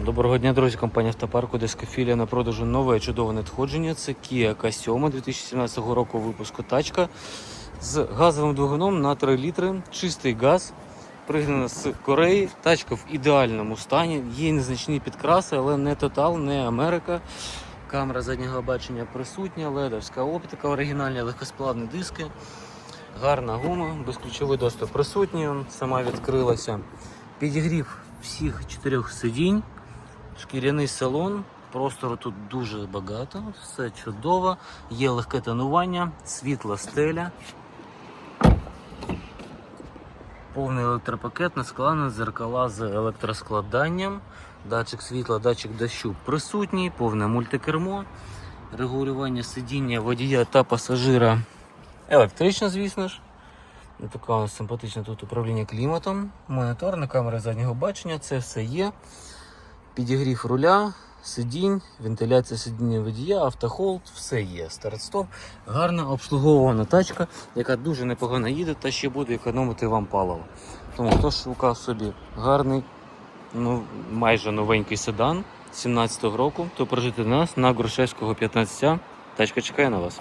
Доброго дня, друзі. Компанія Автопарку Дескофілія на продажу нове чудове надходження. Це Kia K7 2017 року випуску тачка з газовим двигуном на 3 літри. Чистий газ. Пригнана з Кореї. Тачка в ідеальному стані. Є незначні підкраси, але не Total, не Америка. Камера заднього бачення присутня, ледовська оптика, оригінальні легкосплавні диски. Гарна гума, безключовий доступ присутній. Сама відкрилася. Підігрів всіх чотирьох сидінь. Шкіряний салон, простору тут дуже багато, все чудово, є легке тонування, світла стеля. Повний електропакет, наскладений зеркала з електроскладанням, датчик світла, датчик дощу присутній, повне мультикермо, регулювання сидіння водія та пасажира електрично, звісно ж. І Така симпатична тут управління кліматом, монітор на камери заднього бачення, це все є підігрів руля, сидінь, вентиляція сидіння водія, автохолд, все є. Старт-стоп. Гарна обслуговувана тачка, яка дуже непогано їде та ще буде економити вам паливо. Тому хто шукав собі гарний, ну майже новенький седан 17-го року, то прожити нас на Грушевського 15 Тачка чекає на вас.